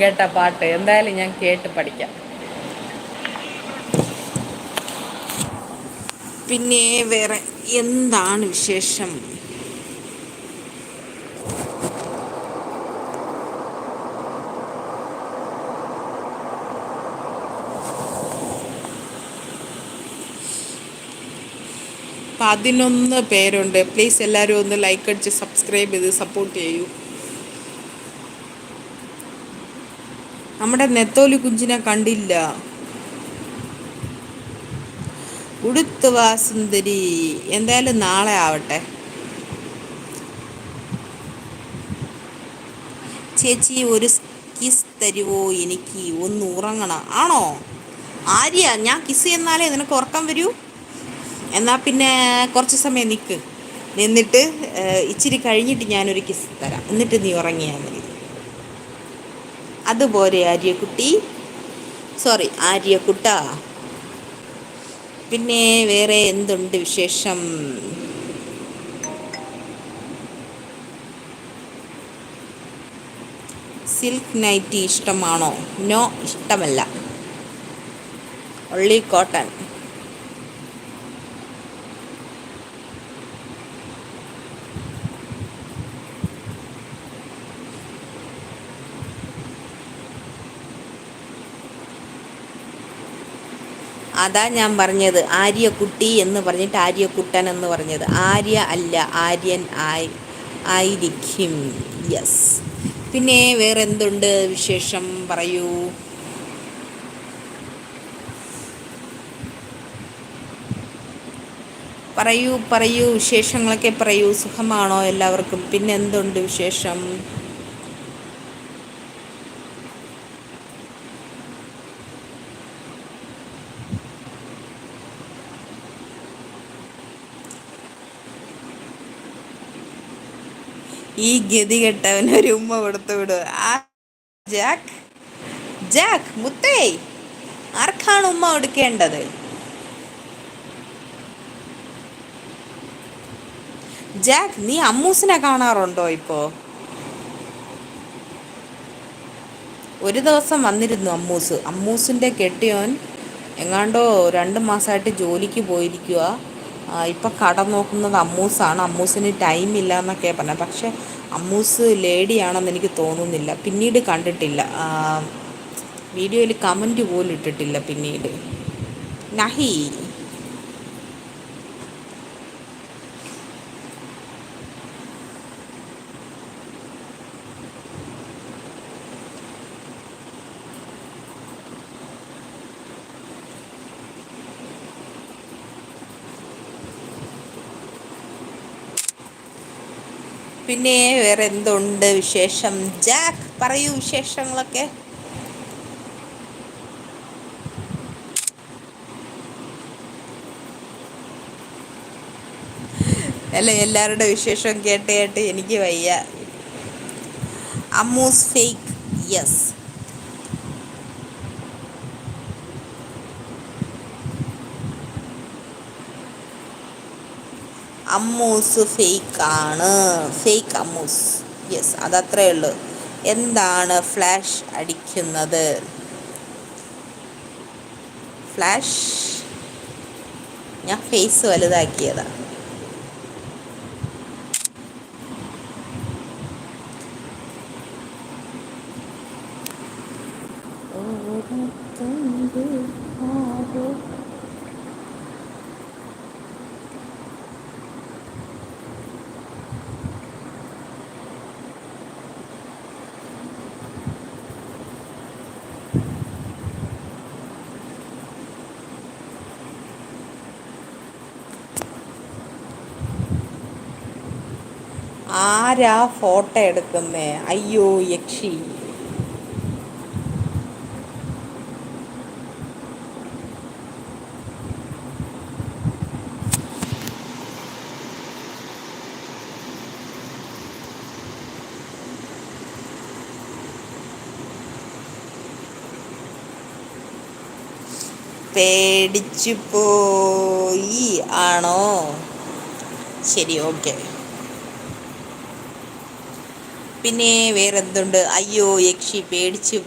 കേട്ട പാട്ട്. എന്തായാലും ഞാൻ കേട്ട് പഠിക്കാം. പിന്നെ വേറെ എന്താണ് വിശേഷം? പതിനൊന്ന് പേരുണ്ട്. പ്ലീസ് എല്ലാവരും ഒന്ന് ലൈക്ക് അടിച്ച് സബ്സ്ക്രൈബ് ചെയ്ത് സപ്പോർട്ട് ചെയ്യൂ. നമ്മുടെ നെത്തോലി കുഞ്ചിനെ കണ്ടില്ല. ഉടുത്തു വാസുന്ദരി എന്തായാലും നാളെ ആവട്ടെ. ചേച്ചി ഒരു കിസ് തരുവോ? എനിക്ക് ഒന്ന് ഉറങ്ങണം. ആണോ? ആര്യ ഞാൻ കിസ് ചെയ്യുന്നാലേ നിനക്ക് ഉറക്കം വരൂ? എന്നാൽ പിന്നെ കുറച്ച് സമയം നിൽക്ക് നിന്നിട്ട് ഇച്ചിരി കഴിഞ്ഞിട്ട് ഞാനൊരു കിസ് തരാം. എന്നിട്ട് നീ ഉറങ്ങിയാൽ മതി. അതുപോലെ ആര്യക്കുട്ടി. സോറി ആര്യക്കുട്ട. പിന്നെ വേറെ എന്തുണ്ട് വിശേഷം? സിൽക്ക് നൈറ്റി ഇഷ്ടമാണോ? നോ ഇഷ്ടമല്ല. ഒള്ളി കോട്ടൺ അതാ ഞാൻ പറഞ്ഞത് ആര്യക്കുട്ടി എന്ന് പറഞ്ഞിട്ട് ആര്യക്കുട്ടൻ എന്ന് പറഞ്ഞത്. ആര്യ അല്ല ആര്യൻ ആയി ആയിരിക്കും. യെസ് പിന്നെ വേറെ എന്തുണ്ട് വിശേഷം? പറയൂ. പറയൂ പറയൂ. വിശേഷങ്ങളൊക്കെ പറയൂ. സുഖമാണോ എല്ലാവർക്കും? പിന്നെ എന്തുണ്ട് വിശേഷം? ഈ ഗതി കെട്ടവന് ഒരു ഉമ്മ കൊടുത്തു വിടുക ആ ജാക്ക് മുത്തേ ആർക്കാണ് ഉമ്മ കൊടുക്കേണ്ടത്? ജാക്ക് നീ അമ്മൂസിനെ കാണാറുണ്ടോ ഇപ്പോ? ഒരു ദിവസം വന്നിരുന്നു അമ്മൂസ്. അമ്മൂസിന്റെ കെട്ടിയോൻ എങ്ങാണ്ടോ രണ്ട് മാസമായിട്ട് ജോലിക്ക് പോയിരിക്കുക ഇപ്പം കട നോക്കുന്നത് അമ്മൂസാണ്. അമ്മൂസിന് ടൈം ഇല്ല എന്നൊക്കെ പറഞ്ഞത് പക്ഷേ അമ്മൂസ് ലേഡിയാണെന്ന് എനിക്ക് തോന്നുന്നില്ല. പിന്നീട് കണ്ടിട്ടില്ല. വീഡിയോയിൽ കമന്റ് പോലും ഇട്ടിട്ടില്ല പിന്നീട്. നഹി. പിന്നെ വേറെ എന്തുണ്ട് വിശേഷം? ജാക്ക് പറയൂ വിശേഷങ്ങളൊക്കെ. അല്ല എല്ലാവരുടെ വിശേഷം കേട്ട് കേട്ട് എനിക്ക് വയ്യ. അമ്മൂസ് ഫേക്ക് യെസ് അമ്മൂസ് ഫേക്കാണ്. ഫേക്ക് അമ്മൂസ്. യെസ് അതത്രേ ഉള്ളൂ. എന്താണ് ഫ്ലാഷ് അടിക്കുന്നത്? ഫ്ലാഷ്? ഞാൻ ഫേസ് വലുതാക്കിയതാണ് ആരാ ഫോട്ടോ എടുക്കുന്നേ? അയ്യോ യക്ഷി. പേടിച്ചു പോയി ആണോ? ശരി ഓക്കെ. പിന്നെ വേറെ എന്തുണ്ട് അയ്യോ യക്ഷി പേടിച്ചു